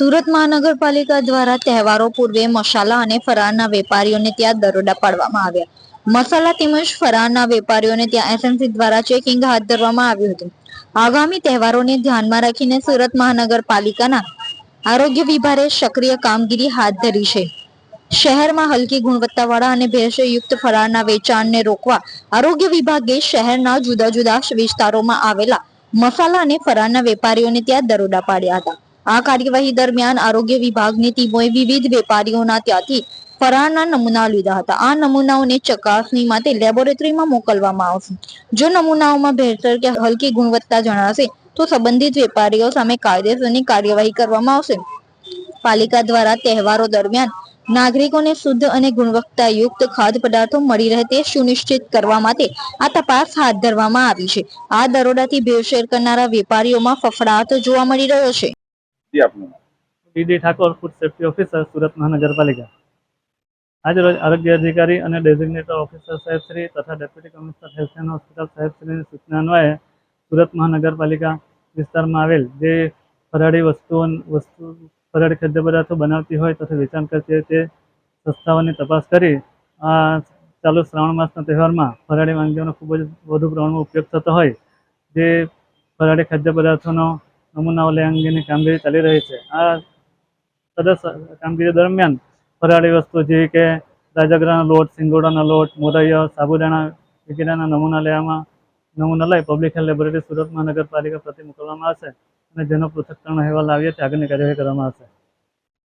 સુરત મહાનગરપાલિકા દ્વારા તહેવારો પૂર્વે મસાલા અને ફરારના વેપારીઓને ત્યાં દરોડા પાડવામાં આવ્યા. મસાલા તેમજ ફરારના વેપારીઓને ત્યાં એસએમસી દ્વારા ચેકિંગ હાથ ધરવામાં આવ્યું હતું. આગામી તહેવારોને ધ્યાનમાં રાખીને સુરત મહાનગરપાલિકાના આરોગ્ય વિભાગે સક્રિય કામગીરી હાથ ધરી છે. શહેરમાં હલકી ગુણવત્તાવાળા અને ભેળસેળયુક્ત ફરારના વેચાણને રોકવા આરોગ્ય વિભાગે શહેરના જુદા જુદા વિસ્તારોમાં આવેલા મસાલા અને ફરારના વેપારીઓને ત્યાં દરોડા પાડ્યા હતા. આ કાર્યવાહી દરમિયાન આરોગ્ય વિભાગની ટીમોએ વિવિધ વેપારીઓના ત્યાંથી ફરારના નમૂના લીધા હતા. આ નમૂનાઓને ચકાસણી માટે લેબોરેટરીમાં મોકલવામાં આવશે. જો નમૂનાઓમાં ભેળસેળ કે હલકી ગુણવત્તા જણાશે, તો સંબંધિત વેપારીઓ સામે કાયદેસરની કાર્યવાહી કરવામાં આવશે. પાલિકા દ્વારા તહેવારો દરમિયાન નાગરિકોને શુદ્ધ અને ગુણવત્તાયુક્ત ખાદ્ય પદાર્થો મળી રહે તે સુનિશ્ચિત કરવા માટે આ તપાસ હાથ ધરવામાં આવી છે. આ દરોડાથી ભેળસેળ કરનારા વેપારીઓમાં ફફડાટ જોવા મળી રહ્યો છે. જી આપનું. DD Thakor food safety officer Surat મહાનગરપાલિકા આજરોજ આરોગ્ય અધિકારી અને ડેઝિગ્નેટર ઓફિસર સાહેબ શ્રી તથા deputy commissioner health and hospital સાહેબ શ્રીની સૂચના અન્વયે સુરત મહાનગરપાલિકા વિસ્તારમાં આવેલ જે ફરાળી વસ્તુઓ, વસ્તુ, ફરાળી ખાદ્ય પદાર્થો બનાવતી હોય તથા વેચાણ કરતી હોય તે સંસ્થાઓની તપાસ કરી આ ચાલુ શ્રાવણ માસના તહેવારમાં ફરાળી વાનગીઓનો ખૂબ જ વધુ પ્રમાણમાં ઉપયોગ થતો હોય જે ફરાળી ખાદ્ય પદાર્થોનો નમૂનાઓ લે અંગેની કામગીરી ચાલી રહી છે. આ સદસ્ય કામગીરી દરમિયાન ફરાળી વસ્તુ જેવી કે રાજગરાનો લોટ, સિંગોડાના લોટ, મોરૈયા, સાબુદાણા વગેરેના નમૂના લેવામાં નમૂના લઈ પબ્લિક હેલ્થ લેબોરેટરી સુરત મહાનગરપાલિકા પ્રતિ મોકલવામાં આવશે અને જેનો પૃથ્થકરણ અહેવાલ આવીએ તે આગળની કાર્યવાહી કરવામાં આવશે.